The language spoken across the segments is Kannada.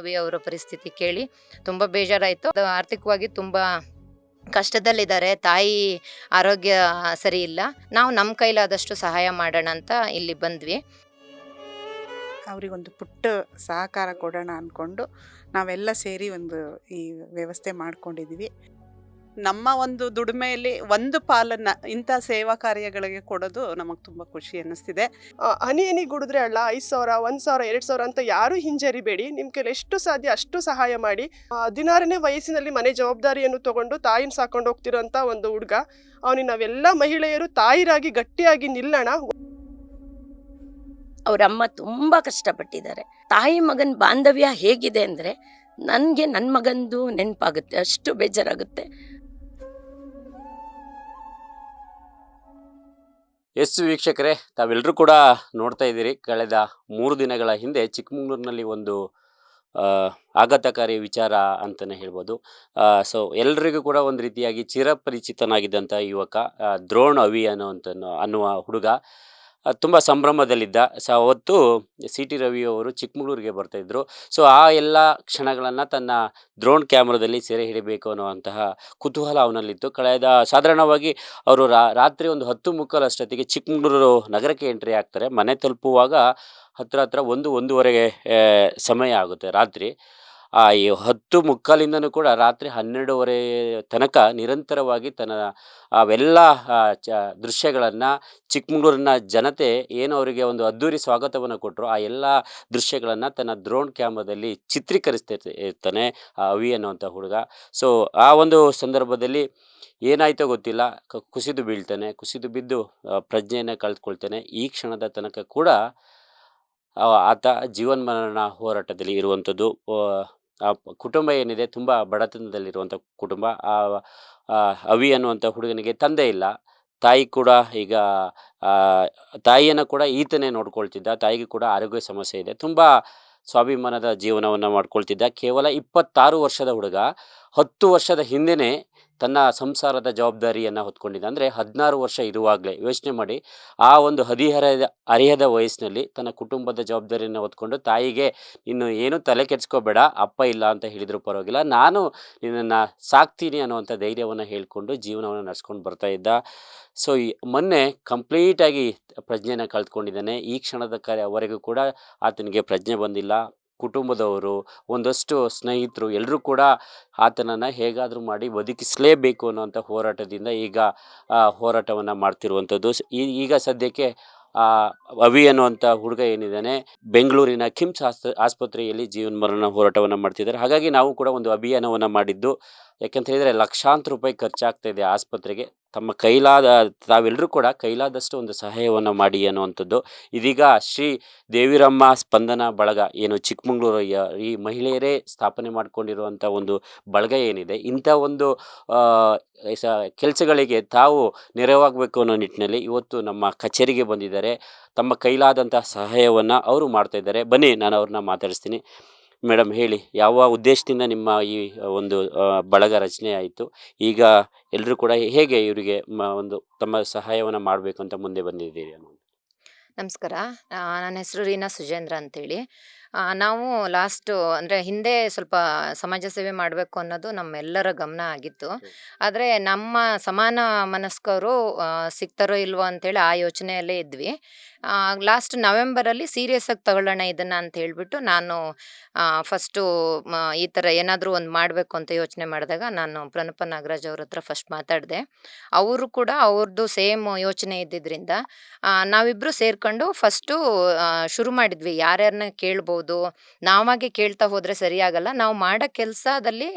ಅವಿ ಅವರ ಪರಿಸ್ಥಿತಿ ಕೇಳಿ ತುಂಬ ಬೇಜಾರಾಯಿತು. ಅದು ಆರ್ಥಿಕವಾಗಿ ತುಂಬ ಕಷ್ಟದಲ್ಲಿದ್ದಾರೆ. ತಾಯಿ ಆರೋಗ್ಯ ಸರಿ ಇಲ್ಲ. ನಾವು ನಮ್ಮ ಕೈಲಾದಷ್ಟು ಸಹಾಯ ಮಾಡೋಣ ಅಂತ ಇಲ್ಲಿ ಬಂದ್ವಿ. ಅವರಿಗೊಂದು ಪುಟ್ಟ ಸಹಕಾರ ಕೊಡೋಣ ಅಂದ್ಕೊಂಡು ನಾವೆಲ್ಲ ಸೇರಿ ಒಂದು ಈ ವ್ಯವಸ್ಥೆ ಮಾಡ್ಕೊಂಡಿದ್ದೀವಿ ನಮ್ಮ ಒಂದು ದುಡಿಮೆಯಲ್ಲಿ ಒಂದು ಪಾಲನ್ನ ಇಂಥ ಸೇವಾ ಕಾರ್ಯಗಳಿಗೆ ಕೊಡೋದು ನಮಗೆ ತುಂಬ ಖುಷಿ ಅನ್ನಿಸ್ತಿದೆ. ಹನಿ ಹನಿ ಗುಡಿದ್ರೆ ಅಲ್ಲ ಐದು ಸಾವಿರ ಒಂದು ಸಾವಿರ ಎರಡು ಸಾವಿರ ಅಂತ ಯಾರೂ ಹಿಂಜರಿಬೇಡಿ. ನಿಮ್ಮ ಕೈಲಿ ಎಷ್ಟು ಸಾಧ್ಯ ಅಷ್ಟು ಸಹಾಯ ಮಾಡಿ. ಹದಿನಾರನೇ ವಯಸ್ಸಿನಲ್ಲಿ ಮನೆ ಜವಾಬ್ದಾರಿಯನ್ನು ತಗೊಂಡು ತಾಯಿನ ಸಾಕೊಂಡು ಹೋಗ್ತಿರೋಂತ ಒಂದು ಹುಡುಗ ಅವನಿಗೆ ನಾವೆಲ್ಲ ಮಹಿಳೆಯರು ತಾಯಿರಾಗಿ ಗಟ್ಟಿಯಾಗಿ ನಿಲ್ಲೋಣ. ಅವ್ರ ಅಮ್ಮ ತುಂಬಾ ಕಷ್ಟಪಟ್ಟಿದ್ದಾರೆ. ತಾಯಿ ಮಗನ ಬಾಂಧವ್ಯ ಹೇಗಿದೆ ಅಂದ್ರೆ ನನಗೆ ನನ್ನ ಮಗಂದು ನೆನಪಾಗುತ್ತೆ ಅಷ್ಟು ಬೇಜಾರಾಗುತ್ತೆ. ಎಸ್ ವೀಕ್ಷಕರೇ ತಾವೆಲ್ಲರೂ ಕೂಡ ನೋಡ್ತಾ ಇದ್ದೀರಿ. ಕಳೆದ ಮೂರು ದಿನಗಳ ಹಿಂದೆ ಚಿಕ್ಕಮಗಳೂರಿನಲ್ಲಿ ಒಂದು ಆಘಾತಕಾರಿ ವಿಚಾರ ಅಂತಲೇ ಹೇಳ್ಬೋದು. ಸೊ, ಎಲ್ರಿಗೂ ಕೂಡ ಒಂದು ರೀತಿಯಾಗಿ ಚಿರಪರಿಚಿತನಾಗಿದ್ದಂಥ ಯುವಕ ದ್ರೋಣ್ ಅವಿ ಅನ್ನುವಂಥ ಅನ್ನುವ ಹುಡುಗ. ತುಂಬ ಸಂಭ್ರಮದಲ್ಲಿದ್ದ. ಸೊ, ಅವತ್ತು ಸಿ ಟಿ ರವಿ ಅವರು ಚಿಕ್ಕಮಗಳೂರಿಗೆ ಬರ್ತಾಯಿದ್ರು ಸೊ, ಆ ಎಲ್ಲ ಕ್ಷಣಗಳನ್ನು ತನ್ನ ಡ್ರೋನ್ ಕ್ಯಾಮ್ರಾದಲ್ಲಿ ಸೆರೆ ಹಿಡಿಬೇಕು ಅನ್ನುವಂತಹ ಕುತೂಹಲ ಅವನಲ್ಲಿತ್ತು. ಕಳೆದ ಸಾಧಾರಣವಾಗಿ ಅವರು ರಾತ್ರಿ ಒಂದು ಹತ್ತು ಮುಕ್ಕಾಲಷ್ಟೊತ್ತಿಗೆ ಚಿಕ್ಕಮಗಳೂರು ನಗರಕ್ಕೆ ಎಂಟ್ರಿ ಆಗ್ತಾರೆ. ಮನೆ ತಲುಪುವಾಗ ಹತ್ರ ಹತ್ರ ಒಂದು, ಒಂದೂವರೆಗೆ ಸಮಯ ಆಗುತ್ತೆ ರಾತ್ರಿ. ಆ ಈ ಹತ್ತು ಮುಕ್ಕಾಲಿಂದನೂ ಕೂಡ ರಾತ್ರಿ ಹನ್ನೆರಡೂವರೆ ತನಕ ನಿರಂತರವಾಗಿ ತನ್ನ ಅವೆಲ್ಲ ಚ, ದೃಶ್ಯಗಳನ್ನು, ಚಿಕ್ಕಮಗಳೂರಿನ ಜನತೆ ಏನು ಅವರಿಗೆ ಒಂದು ಅದ್ಧೂರಿ ಸ್ವಾಗತವನ್ನು ಕೊಟ್ಟರು ಆ ಎಲ್ಲ ದೃಶ್ಯಗಳನ್ನು ತನ್ನ ದ್ರೋಣ್ ಕ್ಯಾಮ್ರಾದಲ್ಲಿ ಚಿತ್ರೀಕರಿಸ್ತಾ ಇರ್ತ- ಇರ್ತಾನೆ ಅವಿ ಅನ್ನುವಂಥ ಹುಡುಗ. ಸೊ ಆ ಒಂದು ಸಂದರ್ಭದಲ್ಲಿ ಏನಾಯ್ತೋ ಗೊತ್ತಿಲ್ಲ. ಕುಸಿದು ಬೀಳ್ತಾನೆ. ಕುಸಿದು ಬಿದ್ದು ಪ್ರಜ್ಞೆಯನ್ನು ಕಳೆದುಕೊಳ್ತಾನೆ ಈ ಕ್ಷಣದ ತನಕ ಕೂಡ ಆತ ಜೀವನ್ಮರಣ ಹೋರಾಟದಲ್ಲಿ ಇರುವಂಥದ್ದು ಆ, ಕುಟುಂಬ ಏನಿದೆ ತುಂಬ ಬಡತನದಲ್ಲಿರುವಂಥ ಕುಟುಂಬ. ಆ ಅವಿ ಅನ್ನುವಂಥ ಹುಡುಗನಿಗೆ ತಂದೆ ಇಲ್ಲ. ತಾಯಿ ಕೂಡ ಈಗ ತಾಯಿಯನ್ನು ಕೂಡ ಈತನೇ ನೋಡ್ಕೊಳ್ತಿದ್ದ. ತಾಯಿಗೆ ಕೂಡ ಆರೋಗ್ಯ ಸಮಸ್ಯೆ ಇದೆ. ತುಂಬ ಸ್ವಾಭಿಮಾನದ ಜೀವನವನ್ನು ಮಾಡ್ಕೊಳ್ತಿದ್ದ. ಕೇವಲ ಇಪ್ಪತ್ತಾರು ವರ್ಷದ ಹುಡುಗ. ಹತ್ತು ವರ್ಷದ ಹಿಂದೆನೇ ತನ್ನ ಸಂಸಾರದ ಜವಾಬ್ದಾರಿಯನ್ನು ಹೊತ್ಕೊಂಡಿದ್ದ. ಅಂದರೆ ಹದಿನಾರು ವರ್ಷ ಇರುವಾಗಲೇ ಯೋಚನೆ ಮಾಡಿ, ಆ ಒಂದು ಹದಿಹರೆಯದ ಅರಿಯದ ವಯಸ್ಸಿನಲ್ಲಿ ತನ್ನ ಕುಟುಂಬದ ಜವಾಬ್ದಾರಿಯನ್ನು ಹೊತ್ಕೊಂಡು, ತಾಯಿಗೆ ಇನ್ನು ಏನು ತಲೆ ಕೆಡಿಸ್ಕೋಬೇಡ, ಅಪ್ಪ ಇಲ್ಲ ಅಂತ ಹೇಳಿದರೂ ಪರವಾಗಿಲ್ಲ. ನಾನು ನಿನ್ನನ್ನು ಸಾಕ್ತೀನಿ ಅನ್ನುವಂಥ ಧೈರ್ಯವನ್ನು ಹೇಳಿಕೊಂಡು ಜೀವನವನ್ನು ನಡೆಸ್ಕೊಂಡು ಬರ್ತಾ ಇದ್ದ. ಸೊ, ಈ ಮೊನ್ನೆ ಕಂಪ್ಲೀಟಾಗಿ ಪ್ರಜ್ಞೆನ ಕಳೆದುಕೊಂಡಿದ್ದಾನೆ. ಈ ಕ್ಷಣದ ಕರೆವರೆಗೂ ಕೂಡ ಆತನಿಗೆ ಪ್ರಜ್ಞೆ ಬಂದಿಲ್ಲ. ಕುಟುಂಬದವರು, ಒಂದಷ್ಟು ಸ್ನೇಹಿತರು ಎಲ್ಲರೂ ಕೂಡ ಆತನನ್ನು ಹೇಗಾದರೂ ಮಾಡಿ ಬದುಕಿಸಲೇಬೇಕು ಅನ್ನೋಂಥ ಹೋರಾಟದಿಂದ ಈಗ ಹೋರಾಟವನ್ನು ಮಾಡ್ತಿರುವಂಥದ್ದು. ಈಗ ಸದ್ಯಕ್ಕೆ ಅವಿ ಅನ್ನುವಂಥ ಹುಡುಗ ಏನಿದ್ದಾನೆ, ಬೆಂಗಳೂರಿನ ಕಿಮ್ಸ್ ಆಸ್ಪತ್ರೆಯಲ್ಲಿ ಆಸ್ಪತ್ರೆಯಲ್ಲಿ ಜೀವನ್ಮರಣ ಹೋರಾಟವನ್ನು ಮಾಡ್ತಿದ್ದಾರೆ. ಹಾಗಾಗಿ ನಾವು ಕೂಡ ಒಂದು ಅಭಿಯಾನವನ್ನು ಮಾಡಿದ್ದು ಯಾಕಂತ ಹೇಳಿದರೆ ಲಕ್ಷಾಂತರ ರೂಪಾಯಿ ಖರ್ಚಾಗ್ತಾ ಇದೆ ಆಸ್ಪತ್ರೆಗೆ. ತಮ್ಮ ಕೈಲಾದ ತಾವೆಲ್ಲರೂ ಕೂಡ ಕೈಲಾದಷ್ಟು ಒಂದು ಸಹಾಯವನ್ನು ಮಾಡಿ ಅನ್ನುವಂಥದ್ದು. ಇದೀಗ ಶ್ರೀ ದೇವಿರಮ್ಮ ಸ್ಪಂದನ ಬಳಗ, ಏನು ಚಿಕ್ಕಮಗಳೂರು ಈ ಮಹಿಳೆಯರೇ ಸ್ಥಾಪನೆ ಮಾಡಿಕೊಂಡಿರುವಂಥ ಒಂದು ಬಳಗ ಏನಿದೆ, ಇಂಥ ಒಂದು ಕೆಲಸಗಳಿಗೆ ತಾವು ನೆರವಾಗಬೇಕು ಅನ್ನೋ ನಿಟ್ಟಿನಲ್ಲಿ ಇವತ್ತು ನಮ್ಮ ಕಚೇರಿಗೆ ಬಂದಿದ್ದಾರೆ. ತಮ್ಮ ಕೈಲಾದಂಥ ಸಹಾಯವನ್ನು ಅವರು ಮಾಡ್ತಾ ಇದ್ದಾರೆ. ಬನ್ನಿ, ನಾನು ಅವ್ರನ್ನ ಮಾತಾಡಿಸ್ತೀನಿ. ಮೇಡಮ್ ಹೇಳಿ, ಯಾವ ಉದ್ದೇಶದಿಂದ ನಿಮ್ಮ ಈ ಒಂದು ಬಳಗ ರಚನೆ ಆಯಿತು? ಈಗ ಎಲ್ಲರೂ ಕೂಡ ಹೇಗೆ ಇವರಿಗೆ ಒಂದು ತಮ್ಮ ಸಹಾಯವನ್ನು ಮಾಡಬೇಕು ಅಂತ ಮುಂದೆ ಬಂದಿದ್ದೀರಿ ನಮಸ್ಕಾರ. ನನ್ನ ಹೆಸರು ರೀನಾ ಸುಜೇಂದ್ರ ಅಂತೇಳಿ. ನಾವು ಲಾಸ್ಟು ಅಂದರೆ ಹಿಂದೆ ಸ್ವಲ್ಪ ಸಮಾಜ ಸೇವೆ ಮಾಡಬೇಕು ಅನ್ನೋದು ನಮ್ಮೆಲ್ಲರ ಗಮನ ಆಗಿತ್ತು. ಆದರೆ ನಮ್ಮ ಸಮಾನ ಮನಸ್ಕರು ಸಿಗ್ತಾರೋ ಇಲ್ವೋ ಅಂತೇಳಿ ಆ ಯೋಚನೆಯಲ್ಲೇ ಇದ್ವಿ. ಲಾಸ್ಟ್ ನವೆಂಬರಲ್ಲಿ ಸೀರಿಯಸ್ ಆಗಿ ತಗೊಳ್ಳೋಣ ಇದನ್ನು ಅಂತ ಹೇಳಿಬಿಟ್ಟು ನಾನು ಫಸ್ಟು ಈ ಥರ ಏನಾದರೂ ಒಂದು ಮಾಡಬೇಕು ಅಂತ ಯೋಚನೆ ಮಾಡಿದಾಗ ನಾನು ಪ್ರಣಪ ನಾಗರಾಜ್ ಅವ್ರ ಹತ್ರ ಫಸ್ಟ್ ಮಾತಾಡಿದೆ. ಅವರು ಕೂಡ ಅವ್ರದ್ದು ಸೇಮ್ ಯೋಚನೆ ಇದ್ದಿದ್ದರಿಂದ ನಾವಿಬ್ಬರು ಸೇರ್ಕೊಂಡು ಫಸ್ಟು ಶುರು ಮಾಡಿದ್ವಿ. ಯಾರ್ಯಾರನ್ನ ಕೇಳ್ಬೋದು ನಾವಾಗೆ ಕೇಳ್ತಾ ಹೋದ್ರೆ ಸರಿಯಾಗಲ್ಲ ನಾವು ಮಾಡೋ ಕೆಲಸದಲ್ಲಿ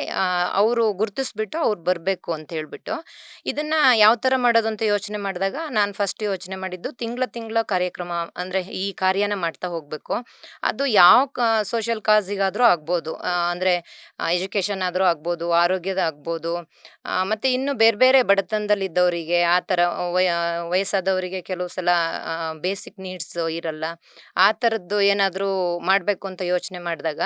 ಅವರು ಗುರುತಿಸ್ಬಿಟ್ಟು ಅವ್ರು ಬರಬೇಕು ಅಂತ ಹೇಳ್ಬಿಟ್ಟು. ಇದನ್ನ ಯಾವ ಥರ ಮಾಡೋದು ಅಂತ ಯೋಚನೆ ಮಾಡಿದಾಗ ನಾನು ಫಸ್ಟ್ ಯೋಚನೆ ಮಾಡಿದ್ದು ತಿಂಗಳ ತಿಂಗಳ ಕಾರ್ಯಕ್ರಮ ಅಂದರೆ ಈ ಕಾರ್ಯನ ಮಾಡ್ತಾ ಹೋಗಬೇಕು. ಅದು ಯಾವ ಸೋಷಿಯಲ್ ಕಾಸಿಗಾದರೂ ಆಗ್ಬೋದು. ಅಂದರೆ ಎಜುಕೇಷನ್ ಆದರೂ ಆಗ್ಬೋದು, ಆರೋಗ್ಯದ ಆಗ್ಬೋದು. ಮತ್ತು ಇನ್ನು ಬೇರೆ ಬೇರೆ ಬಡತನದಲ್ಲಿದ್ದವರಿಗೆ ಆ ಥರ ವಯ, ವಯಸ್ಸಾದವರಿಗೆ ಕೆಲವು ಸಲ ಬೇಸಿಕ್ ನೀಡ್ಸ್ ಇರಲ್ಲ. ಆ ಥರದ್ದು ಏನಾದರೂ ಮಾಡಬೇಕು ಅಂತ ಯೋಚನೆ ಮಾಡಿದಾಗ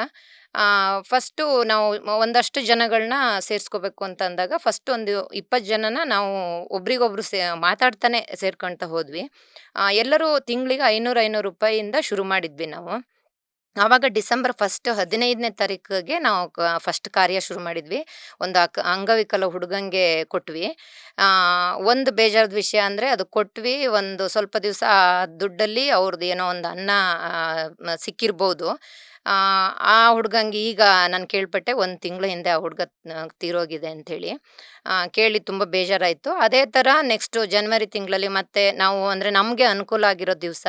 ಫಸ್ಟು ನಾವು ಒಂದಷ್ಟು ಜನಗಳನ್ನ ಸೇರಿಸ್ಕೋಬೇಕು ಅಂತ ಅಂದಾಗ ಫಸ್ಟ್ ಒಂದು ಇಪ್ಪತ್ತು ಜನನ ನಾವು ಒಬ್ರಿಗೊಬ್ರು ಸೇ, ಮಾತಾಡ್ತಾನೆ ಸೇರ್ಕೊಳ್ತಾ ಹೋದ್ವಿ. ಎಲ್ಲರೂ ತಿಂಗಳಿಗೆ ಐನೂರು ಐನೂರು ರೂಪಾಯಿಯಿಂದ ಶುರು ಮಾಡಿದ್ವಿ ನಾವು. ಆವಾಗ ಡಿಸೆಂಬರ್ ಫಸ್ಟ್ ಹದಿನೈದನೇ ತಾರೀಕಿಗೆ ನಾವು ಫಸ್ಟ್ ಕಾರ್ಯ ಶುರು ಮಾಡಿದ್ವಿ. ಒಂದು ಅಕ್, ಅಂಗವಿಕಲ ಹುಡುಗಂಗೆ ಕೊಟ್ವಿ. ಒಂದು ಬೇಜಾರದ ವಿಷಯ ಅಂದರೆ ಅದು ಕೊಟ್ವಿ ಒಂದು ಸ್ವಲ್ಪ ದಿವಸ ಆ ದುಡ್ಡಲ್ಲಿ ಅವ್ರದ್ದು ಏನೋ ಒಂದು ಅನ್ನ ಸಿಕ್ಕಿರ್ಬೋದು. ಆ ಹುಡುಗಂಗೆ ಈಗ ನಾನು ಕೇಳ್ಪಟ್ಟೆ ಒಂದು ತಿಂಗಳ ಹಿಂದೆ ಆ ಹುಡುಗ ತೀರೋಗಿದೆ ಅಂಥೇಳಿ ಕೇಳಿ ತುಂಬ ಬೇಜಾರಾಯಿತು. ಅದೇ ಥರ ನೆಕ್ಸ್ಟು ಜನವರಿ ತಿಂಗಳಲ್ಲಿ ಮತ್ತೆ ನಾವು ಅಂದರೆ ನಮಗೆ ಅನುಕೂಲ ಆಗಿರೋ ದಿವಸ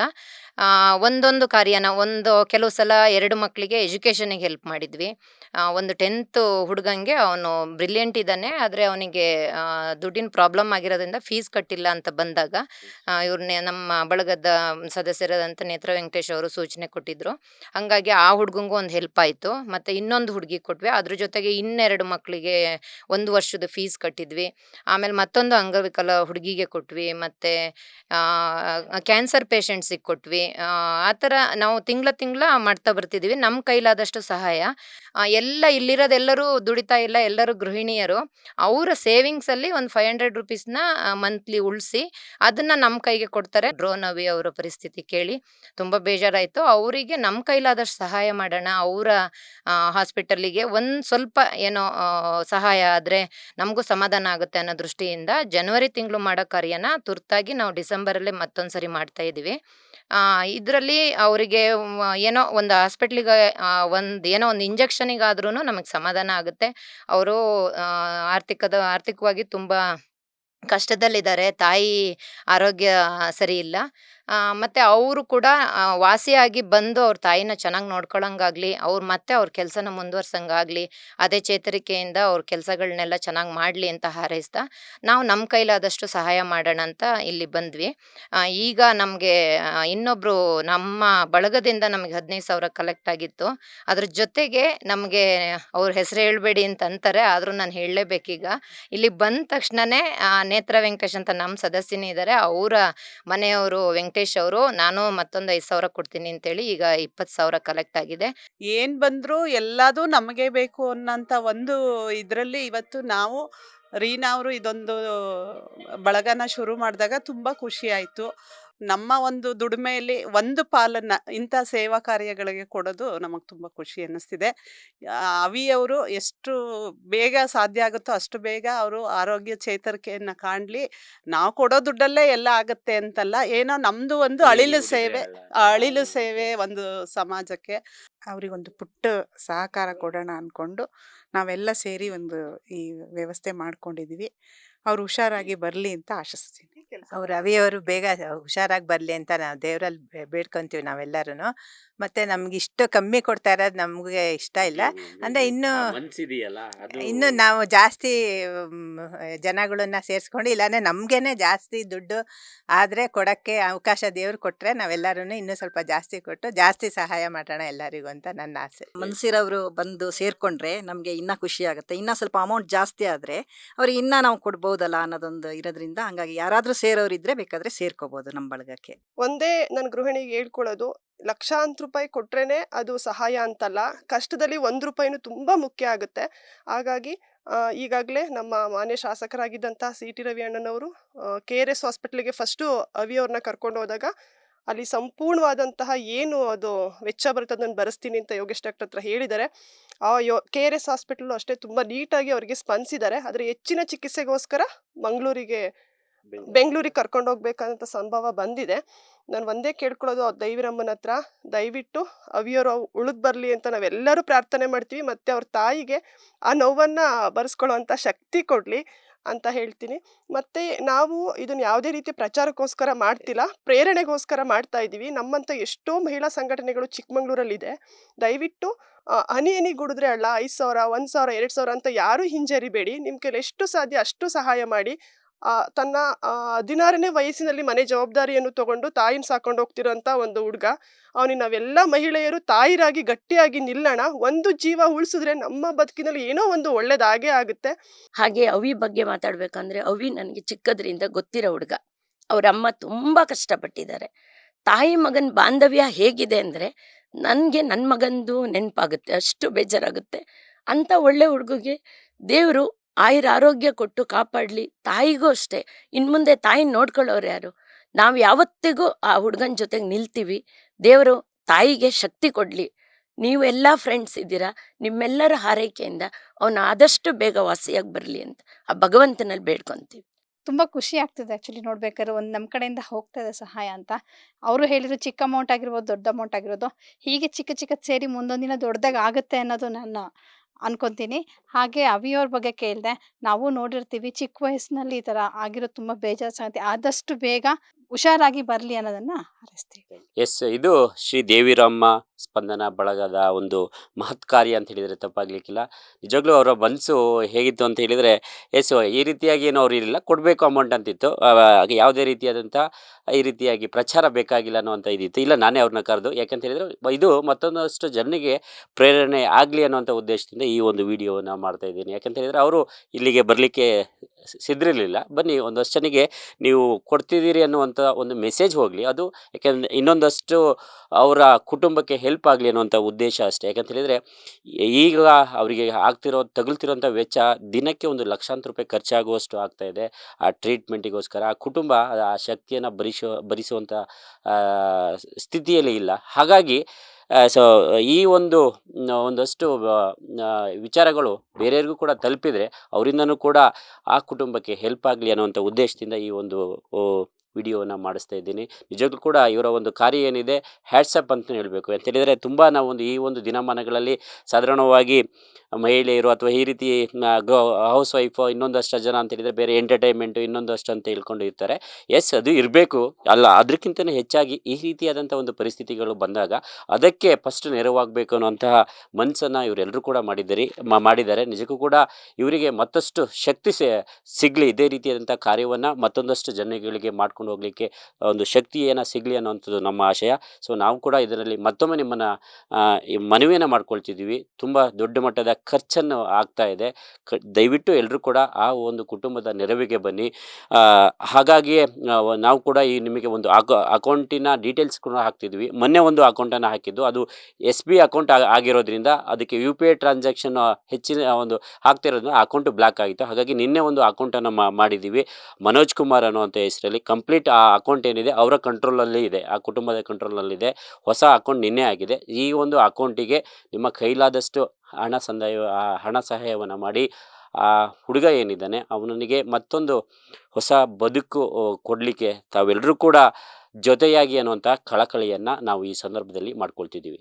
ಒಂದೊಂದು ಕಾರ್ಯನ, ಒಂದು ಕೆಲವು ಸಲ ಎರಡು ಮಕ್ಕಳಿಗೆ ಎಜುಕೇಷನಿಗೆ ಹೆಲ್ಪ್ ಮಾಡಿದ್ವಿ. ಒಂದು ಟೆಂತ್ ಹುಡುಗಂಗೆ ಅವನು ಬ್ರಿಲಿಯಂಟ್ ಇದ್ದಾನೆ, ಆದರೆ ಅವನಿಗೆ ದುಡ್ಡಿನ ಪ್ರಾಬ್ಲಮ್ ಆಗಿರೋದ್ರಿಂದ ಫೀಸ್ ಕಟ್ಟಿಲ್ಲ ಅಂತ ಬಂದಾಗ ಇವ್ರನ್ನೇ ನಮ್ಮ ಬಳಗದ ಸದಸ್ಯರಾದಂಥ ನೇತ್ರ ವೆಂಕಟೇಶ್ ಅವರು ಸೂಚನೆ ಕೊಟ್ಟಿದ್ರು. ಹಂಗಾಗಿ ಆ ಹುಡುಗಂಗೂ ಒಂದು ಹೆಲ್ಪ್ ಆಯಿತು. ಮತ್ತು ಇನ್ನೊಂದು ಹುಡುಗಿ ಕೊಟ್ವಿ. ಅದ್ರ ಜೊತೆಗೆ ಇನ್ನೆರಡು ಮಕ್ಕಳಿಗೆ ಒಂದು ವರ್ಷದ ಫೀಸ್ ಕಟ್ಟಿದ್ವಿ. ಆಮೇಲೆ ಮತ್ತೊಂದು ಅಂಗವಿಕಲ ಹುಡುಗಿಗೆ ಕೊಟ್ವಿ. ಮತ್ತು ಕ್ಯಾನ್ಸರ್ ಪೇಷಂಟ್ಸಿಗೆ ಕೊಟ್ವಿ. ಆ ಥರ ನಾವು ತಿಂಗಳ ತಿಂಗಳ ಮಾಡ್ತಾ ಬರ್ತಿದ್ದೀವಿ. ನಮ್ಮ ಕೈಲಾದಷ್ಟು ಸಹಾಯ. ಎಲ್ಲ ಇಲ್ಲಿರೋದೆಲ್ಲರೂ ದುಡಿತಾ ಇಲ್ಲ, ಎಲ್ಲರೂ ಗೃಹಿಣಿಯರು. ಅವರ ಸೇವಿಂಗ್ಸಲ್ಲಿ ಒಂದು ಫೈವ್ ಹಂಡ್ರೆಡ್ ರುಪೀಸ್ನ ಮಂತ್ಲಿ ಉಳಿಸಿ ಅದನ್ನು ನಮ್ಮ ಕೈಗೆ ಕೊಡ್ತಾರೆ. ಡ್ರೋನ್ ಅವಿ ಅವರ ಪರಿಸ್ಥಿತಿ ಕೇಳಿ ತುಂಬ ಬೇಜಾರಾಯಿತು. ಅವರಿಗೆ ನಮ್ಮ ಕೈಲಾದಷ್ಟು ಸಹಾಯ ಮಾಡೋಣ. ಅವರ ಹಾಸ್ಪಿಟಲ್ಲಿಗೆ ಒಂದು ಸ್ವಲ್ಪ ಏನೋ ಸಹಾಯ ಆದರೆ ನಮಗೂ ಸಮಾಧಾನ ಆಗುತ್ತೆ ಅನ್ನೋ ದೃಷ್ಟಿಯಿಂದ ಜನವರಿ ತಿಂಗಳು ಮಾಡೋ ಕಾರ್ಯನ ತುರ್ತಾಗಿ ನಾವು ಡಿಸೆಂಬರಲ್ಲೇ ಮತ್ತೊಂದು ಸರಿ ಮಾಡ್ತಾ ಇದ್ದೀವಿ ಇದರಲ್ಲಿ ಅವರಿಗೆ ಏನೋ ಒಂದು ಹಾಸ್ಪಿಟ್ಲಿಗೆ ಒಂದು ಏನೋ ಒಂದು ಇಂಜೆಕ್ಷನಿಗಾದ್ರೂ ನಮಗೆ ಸಮಾಧಾನ ಆಗುತ್ತೆ. ಅವರು ಆರ್ಥಿಕದ, ಆರ್ಥಿಕವಾಗಿ ತುಂಬ ಕಷ್ಟದಲ್ಲಿದ್ದಾರೆ. ತಾಯಿ ಆರೋಗ್ಯ ಸರಿ ಇಲ್ಲ. ಮತ್ತೆ ಅವರು ಕೂಡ ವಾಸಿಯಾಗಿ ಬಂದು ಅವ್ರ ತಾಯಿನ ಚೆನ್ನಾಗಿ ನೋಡ್ಕೊಳ್ಳೋಂಗಾಗಲಿ ಅವ್ರು ಮತ್ತೆ ಅವ್ರ ಕೆಲಸನ ಮುಂದುವರ್ಸಂಗಾಗಲಿ, ಅದೇ ಚೇತರಿಕೆಯಿಂದ ಅವ್ರ ಕೆಲಸಗಳನ್ನೆಲ್ಲ ಚೆನ್ನಾಗಿ ಮಾಡಲಿ ಅಂತ ಹಾರೈಸ್ತಾ, ನಾವು ನಮ್ಮ ಕೈಲಾದಷ್ಟು ಸಹಾಯ ಮಾಡೋಣ ಅಂತ ಇಲ್ಲಿ ಬಂದ್ವಿ. ಈಗ ನಮಗೆ ಇನ್ನೊಬ್ಬರು ನಮ್ಮ ಬಳಗದಿಂದ ನಮಗೆ ಹದಿನೈದು ಸಾವಿರ ಕಲೆಕ್ಟ್ ಆಗಿತ್ತು. ಅದ್ರ ಜೊತೆಗೆ ನಮಗೆ ಅವ್ರ ಹೆಸರು ಹೇಳಬೇಡಿ ಅಂತ ಅಂತಾರೆ, ಆದರೂ ನಾನು ಹೇಳಲೇಬೇಕೀಗ ಇಲ್ಲಿ ಬಂದ ತಕ್ಷಣನೇ ನೇತ್ರ ವೆಂಕಟೇಶ್ ಅಂತ ನಮ್ಮ ಸದಸ್ಯನೇ ಇದ್ದಾರೆ ಅವರ ಮನೆಯವರು ವೆಂಕಟೇಶ್ ಅವರು, ನಾನು ಮತ್ತೊಂದು ಐದು ಸಾವಿರ ಕೊಡ್ತೀನಿ ಅಂತೇಳಿ ಈಗ ಇಪ್ಪತ್ತು ಸಾವಿರ ಕಲೆಕ್ಟ್ ಆಗಿದೆ. ಏನ್ ಬಂದ್ರು ಎಲ್ಲದೂ ನಮಗೆ ಬೇಕು ಅನ್ನೋಂಥ ಒಂದು ಇದರಲ್ಲಿ ಇವತ್ತು ನಾವು, ರೀನಾ ಅವರು ಇದೊಂದು ಬಳಗನ ಶುರು ಮಾಡಿದಾಗ ತುಂಬ ಖುಷಿ ಆಯಿತು. ನಮ್ಮ ಒಂದು ದುಡಿಮೆಯಲ್ಲಿ ಒಂದು ಪಾಲನ್ನ ಇಂಥ ಸೇವಾ ಕಾರ್ಯಗಳಿಗೆ ಕೊಡೋದು ನಮಗೆ ತುಂಬ ಖುಷಿ ಅನ್ನಿಸ್ತಿದೆ. ಅವಿಯವರು ಅವಿ ಅವರು ಎಷ್ಟು ಬೇಗ ಸಾಧ್ಯ ಆಗುತ್ತೋ ಅಷ್ಟು ಬೇಗ ಅವರು ಆರೋಗ್ಯ ಚೇತರಿಕೆಯನ್ನು ಕಾಣಲಿ. ನಾವು ಕೊಡೋ ದುಡ್ಡಲ್ಲೇ ಎಲ್ಲ ಆಗುತ್ತೆ ಅಂತಲ್ಲ ಏನೋ ನಮ್ಮದು ಒಂದು ಅಳಿಲು ಸೇವೆ ಅಳಿಲು ಸೇವೆ ಒಂದು ಸಮಾಜಕ್ಕೆ. ಅವರಿಗೊಂದು ಪುಟ್ಟ ಸಹಕಾರ ಕೊಡೋಣ ಅಂದ್ಕೊಂಡು ನಾವೆಲ್ಲ ಸೇರಿ ಒಂದು ಈ ವ್ಯವಸ್ಥೆ ಮಾಡ್ಕೊಂಡಿದ್ದೀವಿ ಅವ್ರು ಹುಷಾರಾಗಿ ಬರಲಿ ಅಂತ ಆಶಿಸ್ತೀನಿ ಅವ್ರ ರವಿಯವರು ಬೇಗ ಹುಷಾರಾಗಿ ಬರಲಿ ಅಂತ ನಾವು ದೇವರಲ್ಲಿ ಬೇಡ್ಕೊಂತೀವಿ ನಾವೆಲ್ಲರೂ ಮತ್ತೆ ನಮ್ಗೆ ಇಷ್ಟು ಕಮ್ಮಿ ಕೊಡ್ತಾ ಇರೋದು ನಮ್ಗೆ ಇಷ್ಟ ಇಲ್ಲ. ಅಂದ್ರೆ ಇನ್ನು ಮನ್ಸಿದೆಯಲ್ಲ ಅದು ಇನ್ನು ನಾವು ಜಾಸ್ತಿ ಜನಗಳನ್ನ ಸೇರಿಸ್ಕೊಂಡು ಇಲ್ಲಾಂದ್ರೆ ನಮ್ಗೆನೆ ಜಾಸ್ತಿ ದುಡ್ಡು ಆದ್ರೆ ಕೊಡಕ್ಕೆ ಅವಕಾಶ ದೇವ್ರು ಕೊಟ್ರೆ ನಾವೆಲ್ಲರೂ ಇನ್ನು ಸ್ವಲ್ಪ ಜಾಸ್ತಿ ಕೊಟ್ಟು ಜಾಸ್ತಿ ಸಹಾಯ ಮಾಡೋಣ ಎಲ್ಲರಿಗೂ ಅಂತ ನನ್ನ ಆಸೆ. ಮನ್ಸಿರೋರು ಬಂದು ಸೇರ್ಕೊಂಡ್ರೆ ನಮಗೆ ಇನ್ನೂ ಖುಷಿ ಆಗುತ್ತೆ. ಇನ್ನೂ ಸ್ವಲ್ಪ ಅಮೌಂಟ್ ಜಾಸ್ತಿ ಆದರೆ ಅವ್ರಿಗೆ ಇನ್ನೂ ನಾವು ಕೊಡ್ಬೋದಲ್ಲ ಅನ್ನೋದೊಂದು ಇರೋದ್ರಿಂದ ಹಂಗಾಗಿ ಯಾರಾದರೂ ಸೇರೋರಿದ್ರೆ ಬೇಕಾದ್ರೆ ಸೇರ್ಕೋಬಹುದು ನಮ್ಮ ಬಳಗಕ್ಕೆ. ಒಂದೇ ನನ್ನ ಗೃಹಿಣಿಗೆ ಹೇಳ್ಕೊಳ್ಳೋದು ಲಕ್ಷಾಂತರ ರೂಪಾಯಿ ಕೊಟ್ರೇನೆ ಅದು ಸಹಾಯ ಅಂತಲ್ಲ, ಕಷ್ಟದಲ್ಲಿ ಒಂದು ರೂಪಾಯಿನೂ ತುಂಬ ಮುಖ್ಯ ಆಗುತ್ತೆ. ಹಾಗಾಗಿ ಈಗಾಗಲೇ ನಮ್ಮ ಮಾನ್ಯ ಶಾಸಕರಾಗಿದ್ದಂಥ ಸಿ ಟಿ ರವಿ ಅಣ್ಣನವರು ಕೆ ಆರ್ ಎಸ್ ಹಾಸ್ಪಿಟ್ಲಿಗೆ ಫಸ್ಟು ಅವಿಯವ್ರನ್ನ ಕರ್ಕೊಂಡು ಹೋದಾಗ ಅಲ್ಲಿ ಸಂಪೂರ್ಣವಾದಂತಹ ಏನು ಅದು ವೆಚ್ಚ ಬರುತ್ತೆ ಅದನ್ನು ಬರೆಸ್ತೀನಿ ಅಂತ ಯೋಗೇಶ್ ಡಾಕ್ಟರ್ ಹತ್ರ ಹೇಳಿದ್ದಾರೆ. ಆ ಯೋ ಕೆ ಆರ್ ಎಸ್ ಹಾಸ್ಪಿಟಲ್ ಅಷ್ಟೇ ತುಂಬ ನೀಟಾಗಿ ಅವರಿಗೆ ಸ್ಪಂದಿಸಿದ್ದಾರೆ. ಆದರೆ ಹೆಚ್ಚಿನ ಚಿಕಿತ್ಸೆಗೋಸ್ಕರ ಮಂಗಳೂರಿಗೆ ಬೆಂಗಳೂರಿಗೆ. ಕರ್ಕೊಂಡು ಹೋಗ್ಬೇಕಂತ ಸಂಭವ ಬಂದಿದೆ. ನಾನು ಒಂದೇ ಕೇಳ್ಕೊಳ್ಳೋದು ದೈವಿರಮ್ಮನ ಹತ್ರ. ದಯವಿಟ್ಟು ಅವಿಯವರು ಉಳಿದು ಬರಲಿ ಅಂತ ನಾವೆಲ್ಲರೂ ಪ್ರಾರ್ಥನೆ ಮಾಡ್ತೀವಿ. ಮತ್ತು ಅವ್ರ ತಾಯಿಗೆ ಆ ನೋವನ್ನು ಬರೆಸ್ಕೊಳ್ಳೋ ಶಕ್ತಿ ಕೊಡಲಿ. ಅಂತ ಹೇಳ್ತೀನಿ. ಮತ್ತು ನಾವು ಇದನ್ನು ಯಾವುದೇ ರೀತಿ ಪ್ರಚಾರಕ್ಕೋಸ್ಕರ ಮಾಡ್ತಿಲ್ಲ. ಪ್ರೇರಣೆಗೋಸ್ಕರ ಮಾಡ್ತಾ ಇದ್ದೀವಿ. ನಮ್ಮಂಥ ಎಷ್ಟೋ ಮಹಿಳಾ ಸಂಘಟನೆಗಳು ಚಿಕ್ಕಮಂಗ್ಳೂರಲ್ಲಿದೆ. ದಯವಿಟ್ಟು ಹನಿ ಹನಿ ಗುಡಿದ್ರೆ ಅಲ್ಲ ಐದು ಸಾವಿರ, ಒಂದು ಸಾವಿರ, ಎರಡು ಸಾವಿರ ಅಂತ ಯಾರೂ ಹಿಂಜರಿಬೇಡಿ. ನಿಮ್ಮ ಕೈಲಿ ಎಷ್ಟು ಸಾಧ್ಯ ಅಷ್ಟು ಸಹಾಯ ಮಾಡಿ. ತನ್ನ ಹದಿನಾರನೇ ವಯಸ್ಸಿನಲ್ಲಿ ಮನೆ ಜವಾಬ್ದಾರಿಯನ್ನು ತಗೊಂಡು ತಾಯಿನ ಸಾಕೊಂಡು ಹೋಗ್ತಿರೋಂಥ ಒಂದು ಹುಡುಗ. ಅವನಿಗೆ ನಾವೆಲ್ಲ ಮಹಿಳೆಯರು ತಾಯಿರಾಗಿ ಗಟ್ಟಿಯಾಗಿ ನಿಲ್ಲೋಣ. ಒಂದು ಜೀವ ಉಳಿಸಿದ್ರೆ ನಮ್ಮ ಬದುಕಿನಲ್ಲಿ ಏನೋ ಒಂದು ಒಳ್ಳೇದಾಗೇ ಆಗುತ್ತೆ. ಹಾಗೆ ಅವಿ ಬಗ್ಗೆ ಮಾತಾಡ್ಬೇಕಂದ್ರೆ ಅವಿ ನನಗೆ ಚಿಕ್ಕದ್ರಿಂದ ಗೊತ್ತಿರೋ ಹುಡುಗ. ಅವ್ರ ಅಮ್ಮ ತುಂಬ ಕಷ್ಟಪಟ್ಟಿದ್ದಾರೆ. ತಾಯಿ ಮಗನ ಬಾಂಧವ್ಯ ಹೇಗಿದೆ ಅಂದರೆ ನನಗೆ ನನ್ನ ಮಗಂದು ನೆನಪಾಗುತ್ತೆ. ಅಷ್ಟು ಬೇಜಾರಾಗುತ್ತೆ. ಅಂಥ ಒಳ್ಳೆ ಹುಡುಗಿಗೆ ದೇವರು ಆಯುರ ಆರೋಗ್ಯ ಕೊಟ್ಟು ಕಾಪಾಡಲಿ. ತಾಯಿಗೂ ಅಷ್ಟೇ. ಇನ್ನು ಮುಂದೆ ತಾಯಿ ನೋಡ್ಕೊಳ್ಳೋರು ಯಾರು? ನಾವು ಯಾವತ್ತಿಗೂ ಆ ಹುಡುಗನ ಜೊತೆಗೆ ನಿಲ್ತೀವಿ. ದೇವರು ತಾಯಿಗೆ ಶಕ್ತಿ ಕೊಡಲಿ. ನೀವೆಲ್ಲ ಫ್ರೆಂಡ್ಸ್ ಇದ್ದೀರಾ? ನಿಮ್ಮೆಲ್ಲರ ಹಾರೈಕೆಯಿಂದ ಅವನು ಆದಷ್ಟು ಬೇಗ ವಾಸಿಯಾಗಿ ಬರಲಿ ಅಂತ. ಆ ಭಗವಂತನಲ್ಲಿ ಬೇಡ್ಕೊಂತೀವಿ. ತುಂಬ ಖುಷಿ ಆಗ್ತದೆ ಆ್ಯಕ್ಚುಲಿ ನೋಡ್ಬೇಕಾದ್ರೆ ಒಂದು ನಮ್ಮ ಕಡೆಯಿಂದ ಹೋಗ್ತಾ ಸಹಾಯ ಅಂತ. ಅವರು ಹೇಳಿದ್ರು ಚಿಕ್ಕ ಅಮೌಂಟ್ ಆಗಿರ್ಬೋದು, ದೊಡ್ಡ ಅಮೌಂಟ್ ಆಗಿರೋದು, ಹೀಗೆ ಚಿಕ್ಕ ಚಿಕ್ಕದು ಸೇರಿ ಮುಂದೊಂದಿನ ದಿನ ದೊಡ್ಡದಾಗಿ ಆಗುತ್ತೆ ಅನ್ನೋದು ನಾನು ಅನ್ಕೊತೀನಿ. ಹಾಗೆ ಅವಿಯವ್ರ ಬಗ್ಗೆ ಕೇಳಿದೆ, ನಾವು ನೋಡಿರ್ತೀವಿ ಚಿಕ್ಕ ವಯಸ್ಸಿನಲ್ಲಿ ಈ ಥರ ಆಗಿರೋದು ತುಂಬ ಬೇಜಾರು ಸಂಗತಿ. ಆದಷ್ಟು ಬೇಗ ಹುಷಾರಾಗಿ ಬರಲಿ ಅನ್ನೋದನ್ನ ಹಾರೈಸ್ತೀವಿ ಎಸ್ ಇದು ಶ್ರೀ ದೇವಿರಮ್ಮ ಸ್ಪಂದನ ಬಳಗದ ಒಂದು ಮಹತ್ ಕಾರ್ಯ ಅಂತ ಹೇಳಿದರೆ ತಪ್ಪಾಗ್ಲಿಕ್ಕಿಲ್ಲ. ನಿಜವಾಗ್ಲೂ ಅವರ ಮನಸ್ಸು ಹೇಗಿತ್ತು ಅಂತ ಹೇಳಿದರೆ ಎಸ್ ಈ ರೀತಿಯಾಗಿ ಏನು ಅವ್ರು ಇರಲಿಲ್ಲ, ಕೊಡಬೇಕು ಅಮೌಂಟ್ ಅಂತಿತ್ತು. ಯಾವುದೇ ರೀತಿಯಾದಂಥ ಈ ರೀತಿಯಾಗಿ ಪ್ರಚಾರ ಬೇಕಾಗಿಲ್ಲ ಅನ್ನುವಂಥ ಇದಿತ್ತು ಇಲ್ಲ, ನಾನೇ ಅವ್ರನ್ನ ಕರೆದು, ಯಾಕಂತ ಹೇಳಿದರೆ ಇದು ಮತ್ತೊಂದಷ್ಟು ಜನರಿಗೆ ಪ್ರೇರಣೆ ಆಗಲಿ ಅನ್ನುವಂಥ ಉದ್ದೇಶದಿಂದ ಈ ಒಂದು ವಿಡಿಯೋವನ್ನು ಮಾಡ್ತಾ ಇದ್ದೀನಿ. ಯಾಕಂತ ಹೇಳಿದರೆ ಅವರು ಇಲ್ಲಿಗೆ ಬರಲಿಕ್ಕೆ ಸಿದ್ರಿರಲಿಲ್ಲ. ಬನ್ನಿ, ಒಂದಷ್ಟು ಜನಕ್ಕೆ ನೀವು ಕೊಡ್ತಿದ್ದೀರಿ ಅನ್ನುವಂಥ ಒಂದು ಮೆಸೇಜ್ ಹೋಗಲಿ. ಅದು ಯಾಕೆಂದರೆ ಇನ್ನೊಂದಷ್ಟು ಅವರ ಕುಟುಂಬಕ್ಕೆ ಹೆಲ್ಪ್ ಆಗಲಿ ಅನ್ನುವಂಥ ಉದ್ದೇಶ ಅಷ್ಟೇ. ಯಾಕಂತ ಹೇಳಿದರೆ, ಈಗ ಅವರಿಗೆ ಆಗ್ತಿರೋ, ತಗುಲ್ತಿರೋಂಥ ವೆಚ್ಚ ದಿನಕ್ಕೆ ಒಂದು ಲಕ್ಷಾಂತರ ರೂಪಾಯಿ ಖರ್ಚಾಗುವಷ್ಟು ಇದೆ. ಆ ಟ್ರೀಟ್ಮೆಂಟಿಗೋಸ್ಕರ, ಆ ಕುಟುಂಬ ಆ ಶಕ್ತಿಯನ್ನು ಭರಿಸೋ, ಭರಿಸುವಂಥ ಸ್ಥಿತಿಯಲ್ಲಿ ಇಲ್ಲ. ಹಾಗಾಗಿ ಸೊ ಈ ಒಂದು ಒಂದಷ್ಟು ವಿಚಾರಗಳು ಬೇರೆಯವ್ರಿಗೂ ಕೂಡ ತಲುಪಿದರೆ ಅವರಿಂದನೂ ಕೂಡ ಆ ಕುಟುಂಬಕ್ಕೆ ಹೆಲ್ಪ್ ಆಗಲಿ ಅನ್ನುವಂಥ ಉದ್ದೇಶದಿಂದ ಈ ಒಂದು ವಿಡಿಯೋನ ಮಾಡಿಸ್ತಾ ಇದ್ದೀನಿ. ನಿಜಕ್ಕೂ ಕೂಡ ಇವರ ಒಂದು ಕಾರ್ಯ ಏನಿದೆ ಹ್ಯಾಟ್ಸಪ್ ಅಂತ ಹೇಳಬೇಕು. ಅಂತ ಹೇಳಿದರೆ ತುಂಬ ನಾವು ಒಂದು ಈ ಒಂದು ದಿನಮಾನಗಳಲ್ಲಿ ಸಾಧಾರಣವಾಗಿ ಮಹಿಳೆಯರು ಅಥವಾ ಈ ರೀತಿ ಹೌಸ್ ವೈಫು ಇನ್ನೊಂದಷ್ಟು ಜನ ಅಂತ ಹೇಳಿದರೆ ಬೇರೆ ಎಂಟರ್ಟೈನ್ಮೆಂಟು ಇನ್ನೊಂದಷ್ಟು ಅಂತ ಹೇಳ್ಕೊಂಡು ಇರ್ತಾರೆ. ಎಸ್ ಅದು ಇರಬೇಕು. ಅಲ್ಲ ಅದಕ್ಕಿಂತಲೂ ಹೆಚ್ಚಾಗಿ ಈ ರೀತಿಯಾದಂಥ ಒಂದು ಪರಿಸ್ಥಿತಿಗಳು ಬಂದಾಗ ಅದಕ್ಕೆ ಫಸ್ಟ್ ನೆರವಾಗಬೇಕು ಅನ್ನುವಂತಹ ಮನಸ್ಸನ್ನು ಇವರೆಲ್ಲರೂ ಕೂಡ ಮಾಡಿದ್ದೀರಿ ಮಾಡಿದ್ದಾರೆ. ನಿಜಕ್ಕೂ ಕೂಡ ಇವರಿಗೆ ಮತ್ತಷ್ಟು ಶಕ್ತಿ ಸಿಗಲಿ, ಇದೇ ರೀತಿಯಾದಂಥ ಕಾರ್ಯವನ್ನು ಮತ್ತೊಂದಷ್ಟು ಜನಗಳಿಗೆ ಮಾಡ್ಕೊಂಡು ಹೋಗಲಿಕ್ಕೆ ಒಂದು ಶಕ್ತಿ ಏನೋ ಸಿಗಲಿ ಅನ್ನೋವಂಥದ್ದು ನಮ್ಮ ಆಶಯ. ಸೊ ನಾವು ಕೂಡ ಇದರಲ್ಲಿ ಮತ್ತೊಮ್ಮೆ ನಿಮ್ಮನ್ನು ಮನವಿಯನ್ನು ಮಾಡ್ಕೊಳ್ತಿದ್ದೀವಿ. ತುಂಬ ದೊಡ್ಡ ಮಟ್ಟದ ಖರ್ಚನ್ನು ಆಗ್ತಾ ಇದೆ. ದಯವಿಟ್ಟು ಎಲ್ಲರೂ ಕೂಡ ಆ ಒಂದು ಕುಟುಂಬದ ನೆರವಿಗೆ ಬನ್ನಿ. ಹಾಗಾಗಿಯೇ ನಾವು ಕೂಡ ಈ ನಿಮಗೆ ಒಂದು ಅಕೌ, ಅಕೌಂಟಿನ ಡೀಟೇಲ್ಸ್ ಕೂಡ ಹಾಕ್ತಿದ್ವಿ. ಮೊನ್ನೆ ಒಂದು ಅಕೌಂಟನ್ನು ಹಾಕಿದ್ದು. ಅದು ಎಸ್ ಬಿ ಅಕೌಂಟ್ ಆಗಿರೋದ್ರಿಂದ ಅದಕ್ಕೆ ಯು ಪಿ ಐ ಟ್ರಾನ್ಸಾಕ್ಷನ್ ಹೆಚ್ಚಿನ ಒಂದು ಹಾಕ್ತಿರೋದ್ರಿಂದ ಅಕೌಂಟು ಬ್ಲಾಕ್ ಆಗಿತ್ತು. ಹಾಗಾಗಿ ನಿನ್ನೆ ಒಂದು ಅಕೌಂಟನ್ನು ಮಾಡಿದ್ದೀವಿ. ಮನೋಜ್ ಕುಮಾರ್ ಅನ್ನುವಂಥ ಹೆಸರಲ್ಲಿ ಕಂಪ್ಲೀಟ್ ಆ ಅಕೌಂಟ್ ಏನಿದೆ, ಅವರ ಕಂಟ್ರೋಲಲ್ಲಿ ಇದೆ, ಆ ಕುಟುಂಬದ ಕಂಟ್ರೋಲಲ್ಲಿದೆ, ಹೊಸ ಅಕೌಂಟ್ ನಿನ್ನೆ ಆಗಿದೆ. ಈ ಒಂದು ಅಕೌಂಟಿಗೆ ನಿಮ್ಮ ಕೈಲಾದಷ್ಟು ಹಣ ಸಂದಾಯ ಹಣ ಸಹಾಯವನ್ನು ಮಾಡಿ, ಆ ಹುಡುಗ ಏನಿದ್ದಾನೆ, ಅವನಿಗೆ ಮತ್ತೊಂದು ಹೊಸ ಬದುಕು ಕೊಡಲಿಕ್ಕೆ ತಾವೆಲ್ಲರೂ ಕೂಡ ಜೊತೆಯಾಗಿ ಅನ್ನುವಂಥ ಕಳಕಳಿಯನ್ನು ನಾವು ಈ ಸಂದರ್ಭದಲ್ಲಿ ಮಾಡ್ಕೊಳ್ತಿದ್ದೀವಿ.